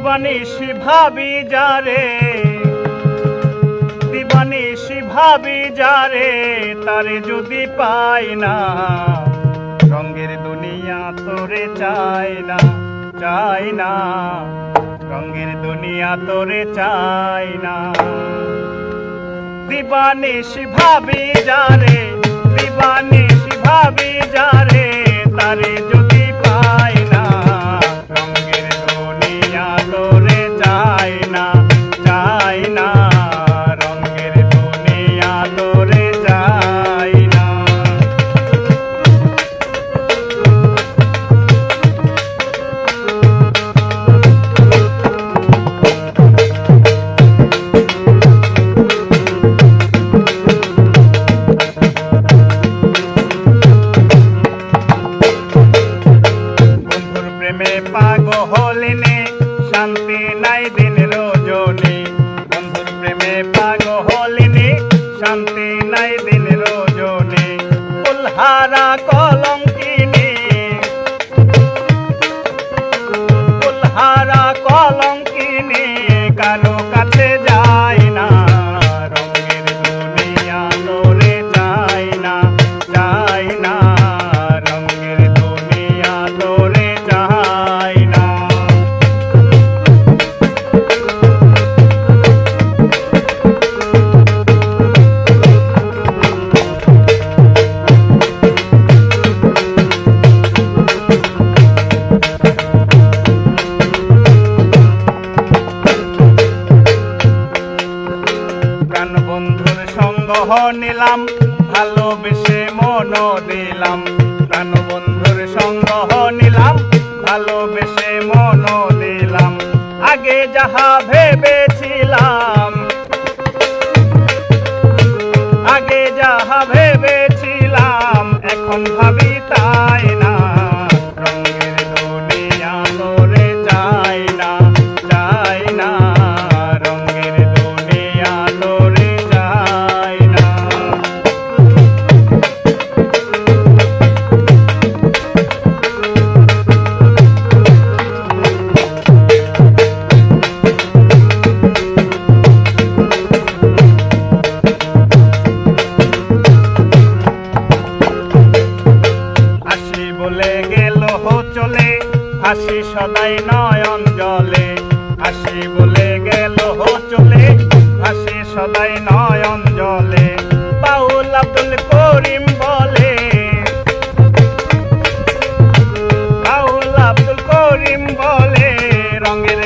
দিবানিশি ভাবি যারে ভাবি যারে, তারে যদি পাই না, রঙের দুনিয়া তোরে চাই না চাই না। রঙের দুনিয়া তোরে চাই না। দিবানিশি ভাবি যারে দিবানিশি ভাবি পাগহলিনে শান্তি নাই দিন রজনী। বন্ধুর প্রেমে পাগহলিনে শান্তি নাই দিন রজনী। ফুলহারা কলঙ্কিনী সঙ্গ নিলাম, ভালোবেসে মন দিলাম। প্রাণ বন্ধুর সঙ্গ নিলাম, ভালোবেসে মন দিলাম। আগে যাহা ভেবেছিলাম, আগে যাহা ভেবেছিলাম হাসি সদাই নয়ন জলে, হাসি বলে গেল চলে। হাসি সদাই নয়ন জলে, বাউল আব্দুল করিম বলে। বাউল আব্দুল করিম বলে, রঙের